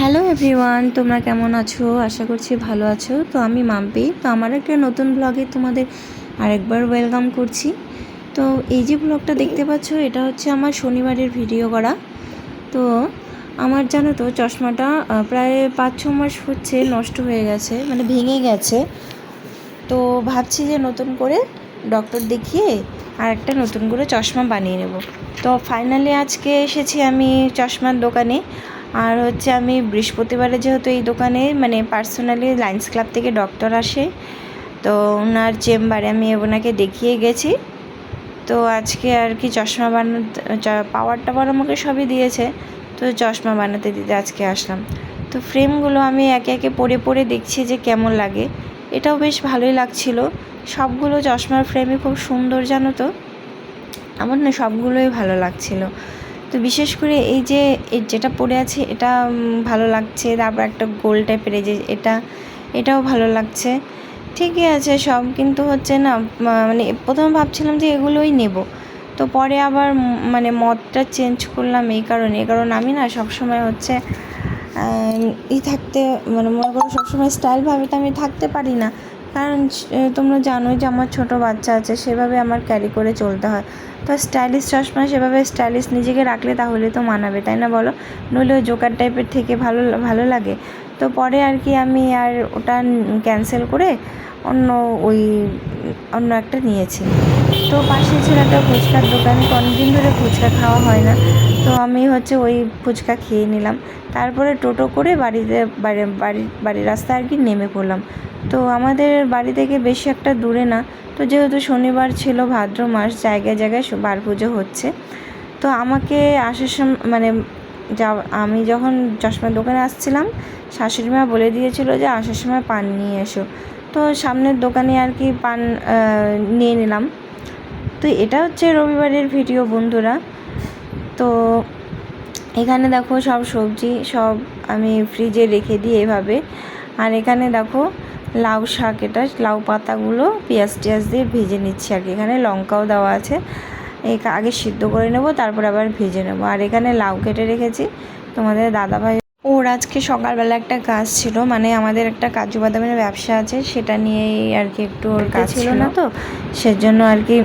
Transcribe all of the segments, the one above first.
Hello everyone তোমরা কেমন আছো? আশা করছি ভালো আছো। তো আমি মাম্পি। তো আমার একটা নতুন ব্লগে তোমাদের আরেকবার ওয়েলকাম করছি। তো এই যে ব্লগটা দেখতে পাচ্ছ, এটা হচ্ছে আমার শনিবারের ভিডিও করা। তো আমার জানো তো, চশমাটা প্রায় পাঁচ, ছ মাস হচ্ছে নষ্ট হয়ে গেছে মানে ভেঙে গেছে। তো ভাবছি যে নতুন করে ডক্টর দেখিয়ে আর একটা নতুন করে চশমা বানিয়ে নেব। তো ফাইনালি আজকে এসেছি আমি চশমার দোকানে। আর হচ্ছে আমি বৃহস্পতিবারে যেহেতু এই দোকানে মানে পার্সোনালি লাইন্স ক্লাব থেকে ডক্টর আসে, তো ওনার চেম্বারে আমি ওনাকে দেখিয়ে গেছি। তো আজকে আর কি চশমা বানাতে পাওয়ার টাওয়ার আমাকে সবই দিয়েছে, তো চশমা বানাতে দিতে আজকে আসলাম। তো ফ্রেমগুলো আমি একে একে পরে পরে দেখছি যে কেমন লাগে। এটাও বেশ ভালোই লাগছিল। সবগুলো চশমার ফ্রেমই খুব সুন্দর জানো তো? আমার না সবগুলোই ভালো লাগছিল। তো বিশেষ করে এই যে যেটা পরে আছে, এটা ভালো লাগছে। তারপর একটা গোল টাইপের এই যে এটা, এটাও ভালো লাগছে। ঠিকই আছে সব, কিন্তু হচ্ছে না মানে প্রথমে ভাবছিলাম যে এগুলোই নেব। তো পরে আবার মানে মতটা চেঞ্জ করলাম এই কারণে। কারণ আমি না সবসময় হচ্ছে ই থাকতে মানে মনে করো সবসময় স্টাইলভাবে তো আমি থাকতে পারি না। কারণ তোমরা জানোই যে আমার ছোট বাচ্চা আছে, সেভাবে আমার ক্যারি করে চলতে হয়। তো স্টাইলিশ চশমা সেভাবে স্টাইলিশ নিজেকে রাখলে তাহলে তো মানাবে, তাই না বলো? নইলে ওই জোকার টাইপের থেকে ভালো ভালো লাগে। তো পরে আর কি আমি আর ওটা ক্যান্সেল করে অন্য ওই, অন্য একটা নিয়েছি। তো পাশে ছিল একটা ফুচকার দোকান অনেকদিন ধরে ফুচকা খাওয়া হয় না। তো আমি হচ্ছে ওই ফুচকা খেয়ে নিলাম। তারপরে টোটো করে বাড়িতে, বাড়ি বাড়ি, বাড়ির রাস্তায় আর কি নেমে পড়লাম। তো আমাদের বাড়ি থেকে বেশি একটা দূরে না। তো যেহেতু শনিবার ছিল ভাদ্র মাস, জায়গায় জায়গায় বার পুজো হচ্ছে। তো আমাকে আসার সময় মানে যা আমি যখন চশমার দোকানে আসছিলাম, শাশুড়ি মা বলে দিয়েছিল যে আসার সময় পান নিয়ে এসো। তো সামনের দোকানে আর কি পান নিয়ে নিলাম। তো এটা হচ্ছে রবিবারের ভিডিও বন্ধুরা। তো এখানে দেখো সব সবজি সব আমি ফ্রিজে রেখে দিই এভাবে। আর এখানে দেখো লাউ শাক এটা লাউ পাতাগুলো পেঁয়াজ টিয়াজ দিয়ে ভেজে নিচ্ছি আর কি। এখানে লঙ্কাও দেওয়া আছে। এই আগে সিদ্ধ করে নেব তারপর আবার ভেজে নেব। আর এখানে লাউ কেটে রেখেছি। তোমাদের দাদাভাই ওর আজকে সকালবেলা একটা কাজ ছিল মানে আমাদের একটা কাজু বাদামের ব্যবসা আছে সেটা নিয়েই আর কি একটু ওর কাজ ছিল না তো। সেজন্য আর কি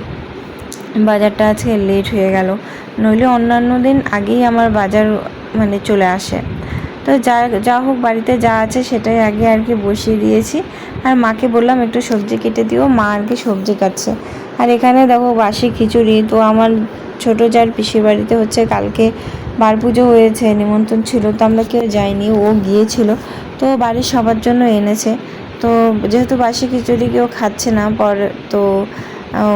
বাজারটা আজকে লেট হয়ে গেল। নইলে অন্যান্য দিন আগেই আমার বাজার মানে চলে আসে। তো যা যা হোক বাড়িতে যা আছে সেটাই আগে আর কি বসিয়ে দিয়েছি। আর মাকে বললাম একটু সবজি কেটে দিও, মা আর কি সবজি কাটছে। আর এখানে দেখো বাসি খিচুড়ি, তো আমার ছোট যার পিসির বাড়িতে হচ্ছে কালকে বার পুজো হয়েছে, নিমন্ত্রণ ছিল, তো আমরা কেউ যাইনি, ও গিয়েছিল। তো বাড়ির সবার জন্য এনেছে। তো যেহেতু বাসি খিচুড়ি কেউ খাচ্ছে না, পর তো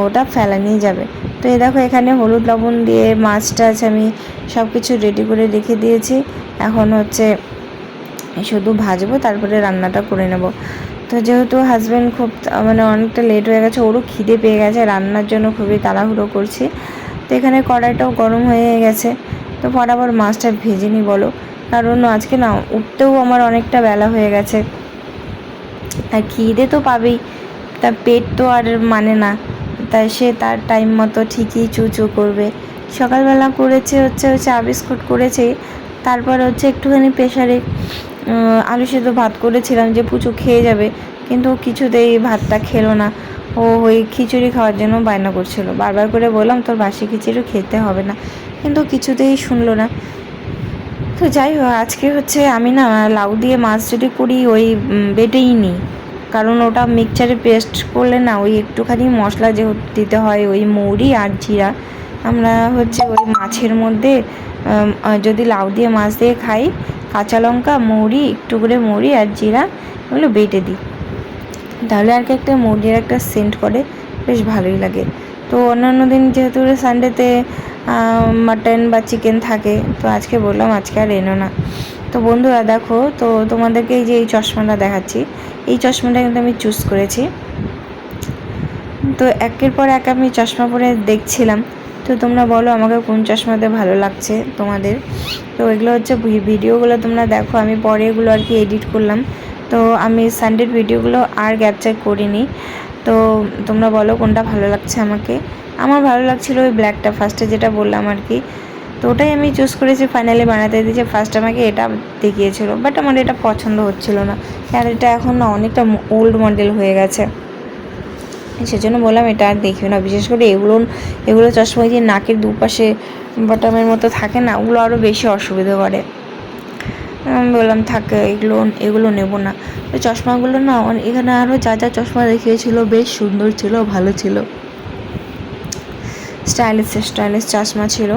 ওটা ফেলা নিয়ে যাবে। তো এই দেখো এখানে হলুদ লবণ দিয়ে মাছ টাছ আমি সব কিছু রেডি করে রেখে দিয়েছি। এখন হচ্ছে শুধু ভাজবো, তারপরে রান্নাটা করে নেব। তো যেহেতু হাজব্যান্ড খুব মানে অনেকটা লেট হয়ে গেছে, ওরও খিদে পেয়ে গেছে, রান্নার জন্য খুবই তাড়াহুড়ো করছি। তো এখানে কড়াইটাও গরম হয়ে গেছে। তো আবার মাছটা ভেজে নি বলো। কারণ আজকে না, উঠতেও আমার অনেকটা বেলা হয়ে গেছে। আর খিদে তো পাবেই, তা পেট তো আর মানে না। তাই সে তার টাইম মতো ঠিকই চু চু করবে। সকালবেলা করেছে হচ্ছে ওই চা বিস্কুট করেছে, তারপর হচ্ছে একটুখানি প্রেশারে আলু সেদ্ধ ভাত করেছিলাম যে পুচু খেয়ে যাবে, কিন্তু কিছুতেই ভাতটা খেলো না। ও ওই খিচুড়ি খাওয়ার জন্য বায়না করছিল। বারবার করে বললাম, তোর বাসি খিচুড়ি খেতে হবে না। কিন্তু কিছুতেই শুনলো না। তো যাই হোক, আজকে হচ্ছে আমি না লাউ দিয়ে মাছ যদি করি ওই বেটেই নিই। কারণ ওটা মিক্সচারে পেস্ট করলে না ওই একটুখানি মশলা যে দিতে হয় ওই মৌরি আর জিরা, আমরা হচ্ছে ওই মাছের মধ্যে যদি লাউ দিয়ে মাছ দিয়ে খাই, কাঁচা লঙ্কা, মৌরি, একটু করে মৌরি আর জিরা ওগুলো বেটে দিই। তাহলে আর কি একটা মুরগির একটা সেন্ট করে, বেশ ভালোই লাগে। তো অন্যান্য দিন যেহেতু সানডেতে মাটন বা চিকেন থাকে, তো আজকে বললাম আজকে আর এনো না। তো বন্ধুরা দেখো, তো তোমাদেরকে এই যে এই চশমাটা দেখাচ্ছি। এই চশমাটা কিন্তু আমি চুজ করেছি। তো একের পর এক আমি চশমা পরে দেখছিলাম। তো তোমরা বলো আমাকে কোন চশমাতে ভালো লাগছে তোমাদের। তো এগুলো হচ্ছে ভিডিওগুলো তোমরা দেখো, আমি পরে এগুলো আর কি এডিট করলাম। তো আমি সানডের ভিডিওগুলো আর ক্যাপচার করিনি। তো তোমরা বলো কোনটা ভালো লাগছে আমাকে। আমার ভালো লাগছিল ওই ব্ল্যাকটা ফার্স্টে যেটা বললাম আর কি। তো ওটাই আমি চুজ করেছি ফাইনালি বানাতে দিয়েছি। ফার্স্ট আমাকে এটা দেখিয়েছিল বাট আমার এটা পছন্দ হচ্ছিল না। আর এটা এখন না অনেকটা ওল্ড মডেল হয়ে গেছে। সেজন্য বললাম এটা আর দেখিও না। বিশেষ করে এগুলো এগুলো চশমা যে নাকের দুপাশে বটমের মতো থাকে না, ওগুলো আরও বেশি অসুবিধা করে। আমি বললাম, থাকে, এগুলো এগুলো নেব না। তো চশমাগুলো না এখানে আরও যা যা চশমা দেখিয়েছিল, বেশ সুন্দর ছিল, ভালো ছিল। স্টাইলিশ স্টাইলিশ চশমা ছিল।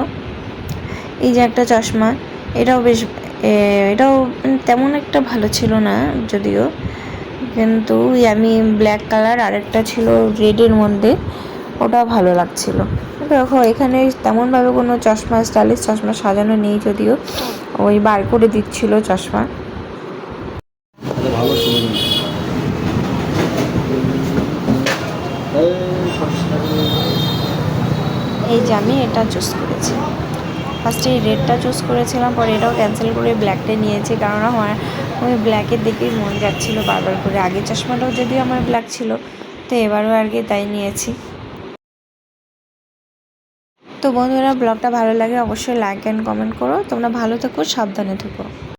এই যে একটা চশমা, এটাও বেশ এটাও তেমন একটা ভালো ছিল না যদিও। কিন্তু আমি ব্ল্যাক কালার, আরেকটা ছিল রেডের মধ্যে ওটা ভালো লাগছিল। দেখো, এখানে তেমনভাবে কোনো চশমা, স্টাইলিশ চশমা সাজানো নেই যদিও। ওই বার করে দিচ্ছিল চশমা। এই যে আমি এটা চুজ করেছি। ফার্স্টে রেডটা চুজ করেছিলাম, পরে এটাও ক্যান্সেল করে ব্ল্যাকটা নিয়েছি। কারণ আমার ওই ব্ল্যাকের দিকেই মন যাচ্ছিল বারবার করে। আগে চশমাটাও যদিও আমার ব্ল্যাক ছিল, তো এবারও আর কি তাই নিয়েছি। তো বন্ধুরা ব্লগটা ভালো লাগে অবশ্যই লাইক অ্যান্ড কমেন্ট করো। তোমরা ভালো থেকো, সাবধানে থেকো।